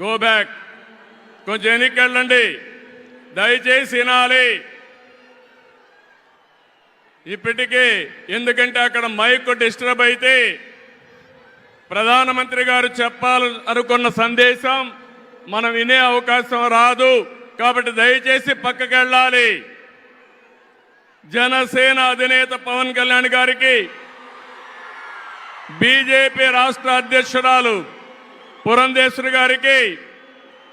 Go back కొంచెం వెనక్కి వెళ్ళండి దయచేసి వినాలి. ఇప్పటికీ ఎందుకంటే అక్కడ మైక్ డిస్టర్బ్ అయితే ప్రధానమంత్రి గారు చెప్పాలి అనుకున్న సందేశం మనం వినే అవకాశం రాదు. కాబట్టి దయచేసి పక్కకి వెళ్ళాలి జనసేన అధినేత పవన్ కళ్యాణ్ గారికి బీజేపీ రాష్ట్ర అధ్యక్షురాలు పురంధేశ్వరి గారికి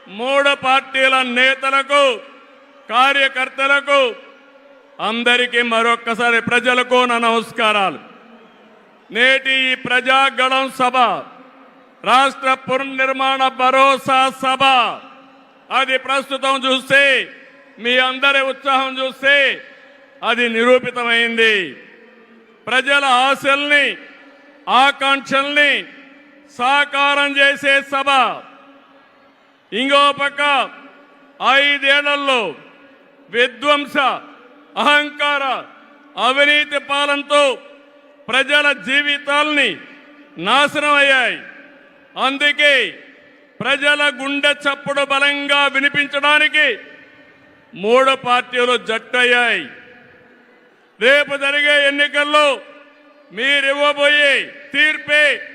మూడు పార్టీల నేతలకు కార్యకర్తలకు అందరికీ మరొక్కసారి ప్రజలకు నా నమస్కారాలు. నేటి ఈ ప్రజాగళం సభ రాష్ట్ర పునర్నిర్మాణ భరోసా సభ అది ప్రస్తుతం చూస్తే మీ అందరి ఉత్సాహం చూస్తే అది నిరూపితమైంది. ప్రజల ఆశల్ని ఆకాంక్షల్ని సాకారం చేసే సభ ఇంకో పక్క ఐదేళ్ళలో విధ్వంస అహంకార అవినీతి పాలనతో ప్రజల జీవితాల్ని నాశనం అయ్యాయి. అందుకే ప్రజల గుండె చప్పుడు బలంగా వినిపించడానికి మూడు పార్టీలు జట్టయ్యాయి. రేపు జరిగే ఎన్నికల్లో మీరివ్వబోయే తీర్పే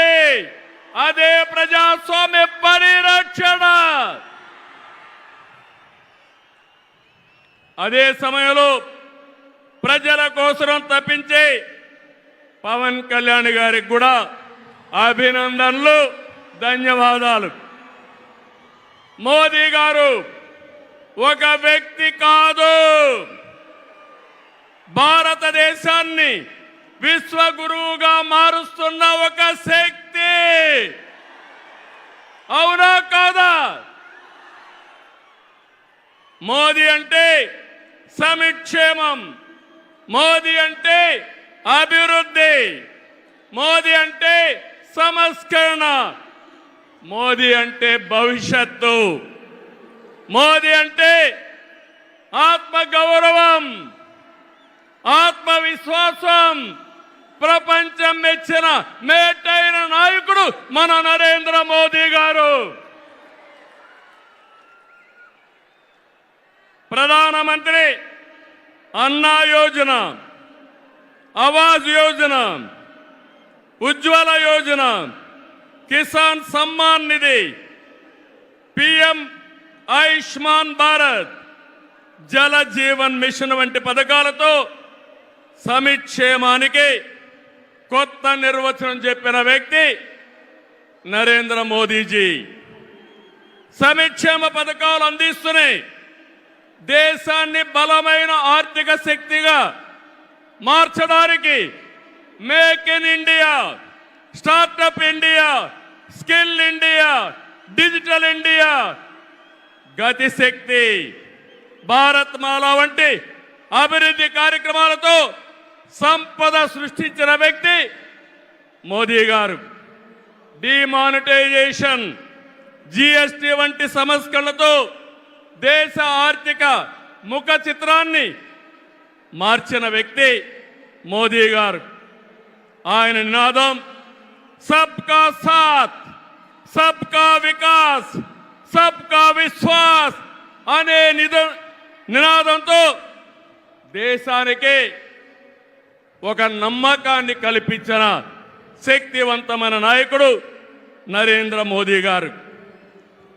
ప్రజాస్వామ్య పరిరక్షణ. అదే సమయంలో ప్రజల కోసం తప్పించే పవన్ కళ్యాణ్ గారికి కూడా అభినందనలు ధన్యవాదాలు. మోదీ గారు ఒక వ్యక్తి కాదు. భారతదేశాన్ని విశ్వగురువుగా మారుస్తున్న ఒక శక్తి. అవునా కాదా? మోదీ అంటే సమిక్షేమం. మోదీ అంటే అభివృద్ధి. మోదీ అంటే సంస్కరణ. మోదీ అంటే భవిష్యత్తు. మోదీ అంటే ఆత్మ గౌరవం ఆత్మవిశ్వాసం. ప్రపంచం మెచ్చిన మేటైన నాయకుడు మన నరేంద్ర మోదీ గారు. ప్రధానమంత్రి అన్నా యోజన ఆవాజ్ యోజన ఉజ్వల యోజన కిసాన్ సమ్మాన్ నిధి పిఎం ఆయుష్మాన్ భారత్ జల జీవన్ మిషన్ వంటి పథకాలతో సమిక్షేమానికి కొత్త నిర్వచనం చెప్పిన వ్యక్తి నరేంద్ర మోదీజీ. సంక్షేమ పథకాలు అందిస్తున్నాయి. దేశాన్ని బలమైన ఆర్థిక శక్తిగా మార్చడానికి make in India startup India skill India digital India. Gati Shakti Bharat Mala వంటి అభివృద్ధి కార్యక్రమాలతో సంపద సృష్టించిన వ్యక్తి మోదీ గారు. డిమానిటైజేషన్ జిఎస్టి వంటి సంస్కరణలతో దేశ ఆర్థిక ముఖ చిత్రాన్ని మార్చిన వ్యక్తి మోదీ గారు. ఆయన నినాదం సబ్కా సాత్ సబ్కా వికాస్ సబ్కా విశ్వాస్ అనే నిద నినాదంతో దేశానికి ఒక నమ్మకాన్ని కల్పించిన శక్తివంతమైన నాయకుడు నరేంద్ర మోదీ గారు.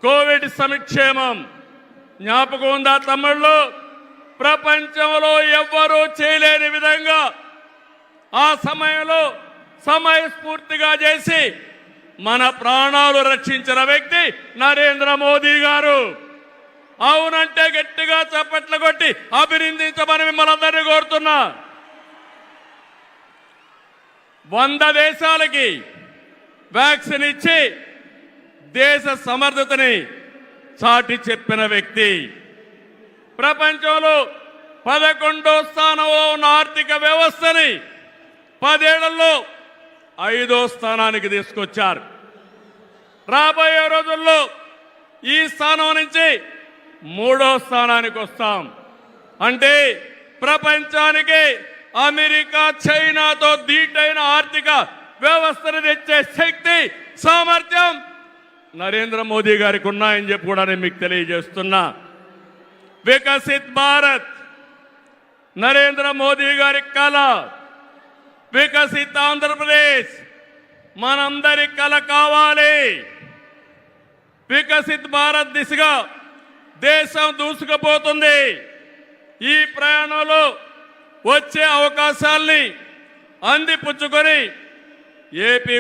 కోవిడ్ సంక్షేమం జ్ఞాపకం ఉందా తమ్ముళ్ళు? ప్రపంచంలో ఎవ్వరూ చేయలేని విధంగా ఆ సమయంలో సమయస్ఫూర్తిగా చేసి మన ప్రాణాలు రక్షించిన వ్యక్తి నరేంద్ర మోదీ గారు. అవునంటే గట్టిగా చప్పట్లు కొట్టి అభినందించమని మిమ్మల్ని అందరినీ కోరుతున్నా. వంద దేశాలకి వ్యాక్సిన్ ఇచ్చి దేశ సమర్థతని చాటి చెప్పిన వ్యక్తి. ప్రపంచంలో పదకొండో స్థానంలో ఉన్న ఆర్థిక వ్యవస్థని పదేళ్ళలో ఐదో స్థానానికి తీసుకొచ్చారు. రాబోయే రోజుల్లో ఈ స్థానం నుంచి మూడో స్థానానికి వస్తాం. అంటే ప్రపంచానికి అమెరికా చైనాతో దీటైన ఆర్థిక వ్యవస్థను తెచ్చే శక్తి సామర్థ్యం నరేంద్ర మోదీ గారికి ఉన్నాయని చెప్పి కూడా నేను మీకు తెలియజేస్తున్నా. వికసిత్ భారత్ నరేంద్ర మోదీ గారి కళ వికసిత్ ఆంధ్రప్రదేశ్ మనందరి కళ కావాలి. వికసిత్ భారత్ దిశగా దేశం దూసుకుపోతుంది. ఈ ప్రయాణంలో వచ్చే అవకాశాల్ని అందిపుచ్చుకొని ఏపీ